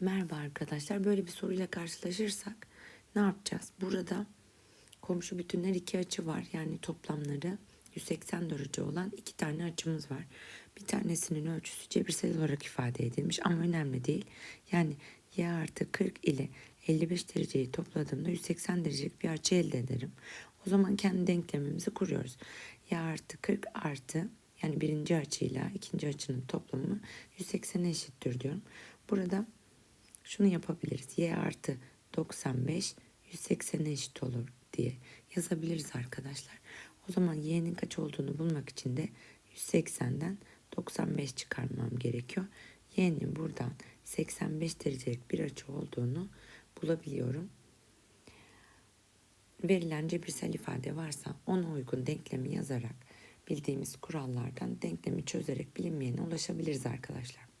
Merhaba arkadaşlar. Böyle bir soruyla karşılaşırsak ne yapacağız? Burada komşu bütünler iki açı var. Yani toplamları 180 derece olan iki tane açımız var. Bir tanesinin ölçüsü cebirsel olarak ifade edilmiş ama önemli değil. Yani y artı 40 ile 55 dereceyi topladığımda 180 derecelik bir açı elde ederim. O zaman kendi denklemimizi kuruyoruz. y artı 40 artı yani birinci açıyla ikinci açının toplamı 180'e eşittir diyorum. Burada şunu yapabiliriz. Y artı 95 180'e eşit olur diye yazabiliriz arkadaşlar. O zaman y'nin kaç olduğunu bulmak için de 180'den 95 çıkarmam gerekiyor. Y'nin buradan 85 derecelik bir açı olduğunu bulabiliyorum. Verilen cebirsel ifade varsa ona uygun denklemi yazarak bildiğimiz kurallardan denklemi çözerek bilinmeyene ulaşabiliriz arkadaşlar.